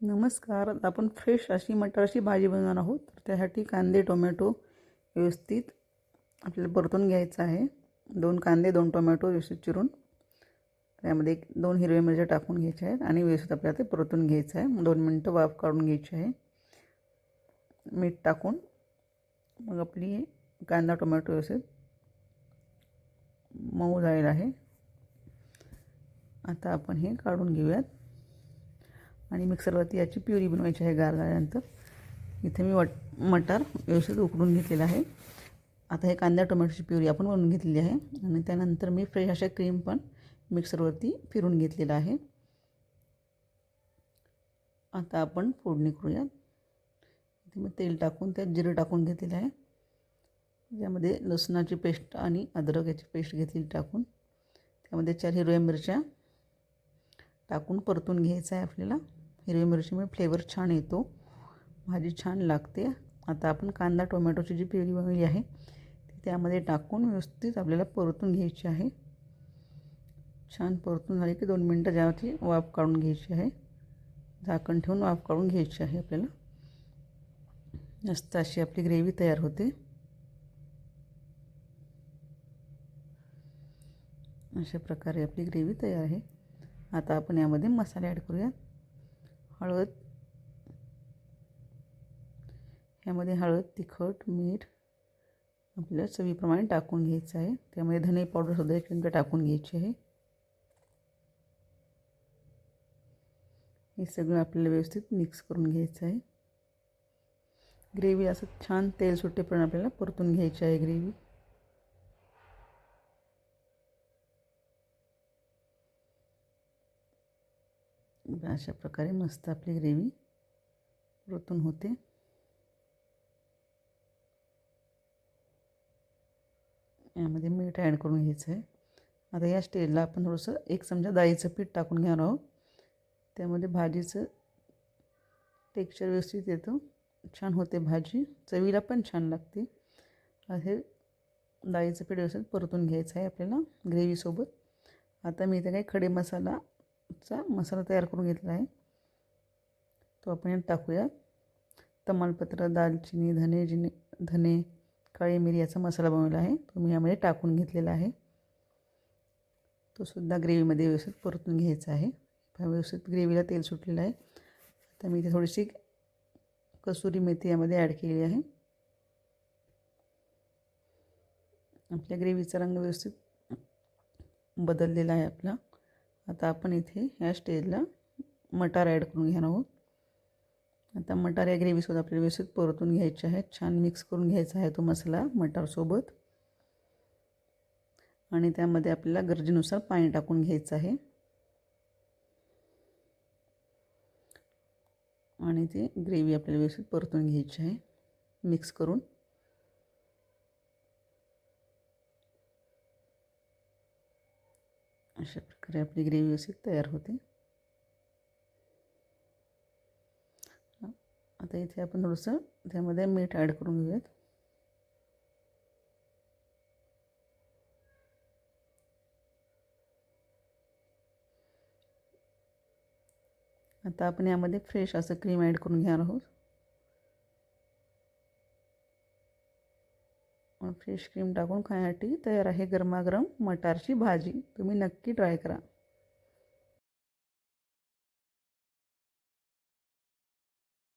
नमस्कार. आपण फ्रेश अशी मटारची भाजी बनवणार आहोत. तर त्यासाठी कांदे टोमॅटो व्यवस्थित आपल्याला परतून घ्यायचं आहे. दोन कांदे दोन टोमॅटो व्यवस्थित चिरून त्यामध्ये एक दोन हिरव्या मिरच्या टाकून घ्यायच्या आहेत आणि व्यवस्थित आपल्याला ते परतून घ्यायचं आहे. दोन मिनटं वाफ काढून घ्यायची आहे. मीठ टाकून मग आपली कांदा टोमॅटो व्यवस्थित मऊ झालेला आहे. आता आपण हे काढून घेऊयात. आणि मिक्सरवरती याची प्युरी बनवायची आहे गार झाल्यानंतर इथे मी वट मटार व्यवस्थित उकडून घेतलेला आहे. आता हे कांदा टोमॅटोची प्युरी आपण बनवून घेतलेली आहे. आणि त्यानंतर मी फ्रेश अशा क्रीम पण मिक्सरवरती फिरून घेतलेला आहे. आता आपण फोडणी करूयात. इथे मी तेल टाकून त्यात जिरं टाकून घेतलेलं आहे. त्यामध्ये लसणाची पेस्ट आणि अद्रक याची पेस्ट घेतलेली टाकून त्यामध्ये चार हिरव्या मिरच्या टाकून परतून घ्यायचं आहे आपल्याला. हिरवी मिरचीमुळे फ्लेवर छान येतो. भाजी छान लागते. आता आपण कांदा टोमॅटोची जी पिवळी बनवली आहे ती त्यामध्ये टाकून व्यवस्थित आपल्याला परतून घ्यायची आहे. छान परतून झाली की दोन मिनटं ज्यावरती वाफ काढून घ्यायची आहे. झाकण ठेवून वाफ काढून घ्यायची आहे आपल्याला. मस्त अशी आपली ग्रेव्ही तयार होते. अशा प्रकारे आपली ग्रेव्ही तयार आहे. आता आपण यामध्ये मसाले ॲड करूयात. हळद. ह्यामध्ये हळद तिखट मीठ आपल्या चवीप्रमाणे टाकून घ्यायचं आहे. त्यामध्ये धने पावडरसुद्धा एक चमचा टाकून घ्यायची आहे. हे सगळं आपल्याला व्यवस्थित मिक्स करून घ्यायचं आहे. ग्रेव्ही असं छान तेल सुट्टेपर्यंत आपल्याला परतून घ्यायची आहे ग्रेव्ही अशा प्रकारे मस्त आपली ग्रेव्ही परतून होते. यामध्ये मीठ ॲड करून घ्यायचं आहे आता या स्टेजला आपण थोडंसं एक चमचा डाळीचं पीठ टाकून घेणार आहोत. त्यामध्ये भाजीचं टेक्स्चर व्यवस्थित येतं. छान होते भाजी. चवीला पण छान लागते. हे डाळीचं पीठ व्यवस्थित परतून घ्यायचं आहे आपल्याला ग्रेव्हीसोबत. आता मी इथे काही खडे मसाला चा मसाला तयार करून घेतला आहे. तो आपण यात टाकूया. तमालपत्र दालचिनी धने जिने धने काळी मिरी याचा मसाला बनवला आहे. तो मी यामध्ये टाकून घेतलेला आहे. तो सुद्धा ग्रेव्हीमध्ये व्यवस्थित परतून घ्यायचा आहे. व्यवस्थित ग्रेव्हीला तेल सुटलेलं आहे. आता मी इथे थोडीशी कसुरी मेथी यामध्ये ॲड केली आहे. आपल्या ग्रेव्हीचा रंग व्यवस्थित बदललेला आहे आपला. आता आपण इथे ह्या स्टेजला मटार ॲड करून घेणार आहोत. आता मटार या ग्रेव्हीसोबत आपल्याला व्यवस्थित परतून घ्यायचे आहेत. छान मिक्स करून घ्यायचा आहे तो मसाला मटारसोबत. आणि त्यामध्ये आपल्याला गरजेनुसार पाणी टाकून घ्यायचं आहे. आणि ते ग्रेव्ही आपल्याला व्यवस्थित परतून घ्यायची आहे. मिक्स करून. अशा प्रकारे आपली ग्रेव्ही व्यवस्थित तयार होते. आता इथे आपण थोडंसं त्यामध्ये मीठ ॲड करून घेऊयात. आता आपण यामध्ये फ्रेश असं क्रीम ॲड करून घेणार आहोत. फ्रेश क्रीम टाकून खाण्यासाठी तयार आहे गरमागरम मटारची भाजी. तुम्ही नक्की ट्राय करा.